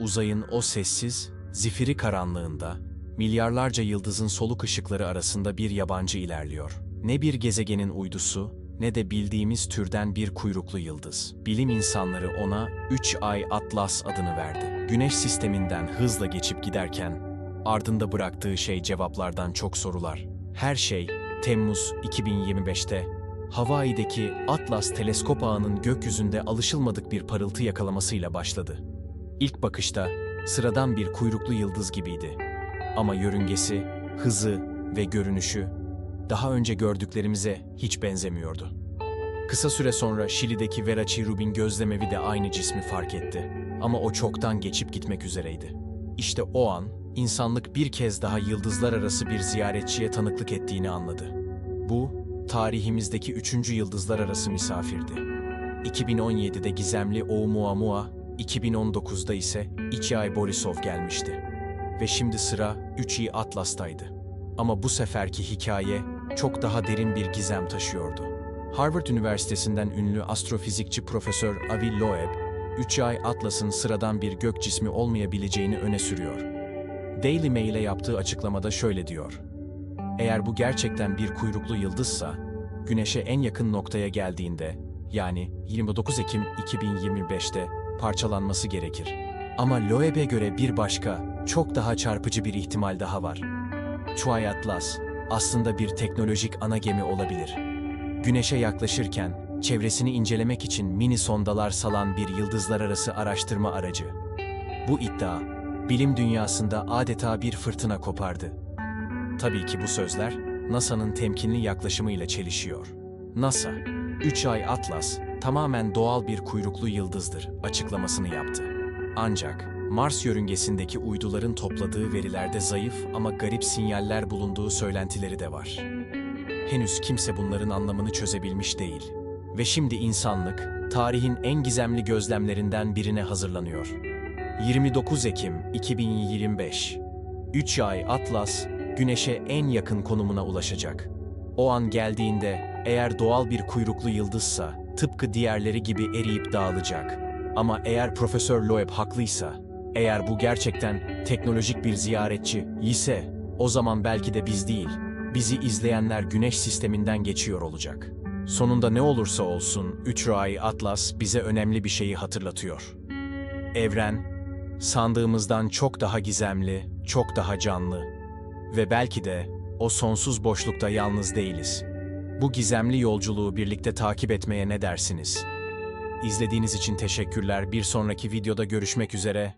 uzayın o sessiz, zifiri karanlığında, milyarlarca yıldızın soluk ışıkları arasında bir yabancı ilerliyor. Ne bir gezegenin uydusu, ne de bildiğimiz türden bir kuyruklu yıldız. Bilim insanları ona 3 ay Atlas adını verdi. Güneş sisteminden hızla geçip giderken, ardında bıraktığı şey cevaplardan çok sorular. Her şey, Temmuz 2025'te Hawaii'deki Atlas teleskop ağının gökyüzünde alışılmadık bir parıltı yakalamasıyla başladı. İlk bakışta sıradan bir kuyruklu yıldız gibiydi. Ama yörüngesi, hızı ve görünüşü daha önce gördüklerimize hiç benzemiyordu. Kısa süre sonra Şili'deki Vera Rubin gözlemevi de aynı cismi fark etti. Ama o çoktan geçip gitmek üzereydi. İşte o an insanlık bir kez daha yıldızlar arası bir ziyaretçiye tanıklık ettiğini anladı. Bu, tarihimizdeki üçüncü yıldızlar arası misafirdi. 2017'de gizemli Oumuamua, 2019'da ise İçay Borisov gelmişti. Ve şimdi sıra 3i Atlas'taydı. Ama bu seferki hikaye çok daha derin bir gizem taşıyordu. Harvard Üniversitesi'nden ünlü astrofizikçi Profesör Avi Loeb, 3i Atlas'ın sıradan bir gök cismi olmayabileceğini öne sürüyor. Daily Mail'e yaptığı açıklamada şöyle diyor. Eğer bu gerçekten bir kuyruklu yıldızsa, Güneş'e en yakın noktaya geldiğinde, yani 29 Ekim 2025'te parçalanması gerekir. Ama Loeb'e göre bir başka, çok daha çarpıcı bir ihtimal daha var. Chuay Atlas aslında bir teknolojik ana gemi olabilir. Güneş'e yaklaşırken çevresini incelemek için mini sondalar salan bir yıldızlar arası araştırma aracı. Bu iddia bilim dünyasında adeta bir fırtına kopardı. Tabii ki bu sözler NASA'nın temkinli yaklaşımıyla çelişiyor. NASA, 3 ay Atlas tamamen doğal bir kuyruklu yıldızdır açıklamasını yaptı. Ancak Mars yörüngesindeki uyduların topladığı verilerde zayıf ama garip sinyaller bulunduğu söylentileri de var. Henüz kimse bunların anlamını çözebilmiş değil. Ve şimdi insanlık, tarihin en gizemli gözlemlerinden birine hazırlanıyor. 29 Ekim 2025 3 ay Atlas, Güneş'e en yakın konumuna ulaşacak. O an geldiğinde eğer doğal bir kuyruklu yıldızsa tıpkı diğerleri gibi eriyip dağılacak. Ama eğer Profesör Loeb haklıysa, eğer bu gerçekten teknolojik bir ziyaretçi ise o zaman belki de biz değil, bizi izleyenler Güneş sisteminden geçiyor olacak. Sonunda ne olursa olsun 3 Ray Atlas bize önemli bir şeyi hatırlatıyor. Evren, sandığımızdan çok daha gizemli, çok daha canlı ve belki de o sonsuz boşlukta yalnız değiliz. Bu gizemli yolculuğu birlikte takip etmeye ne dersiniz? İzlediğiniz için teşekkürler. Bir sonraki videoda görüşmek üzere.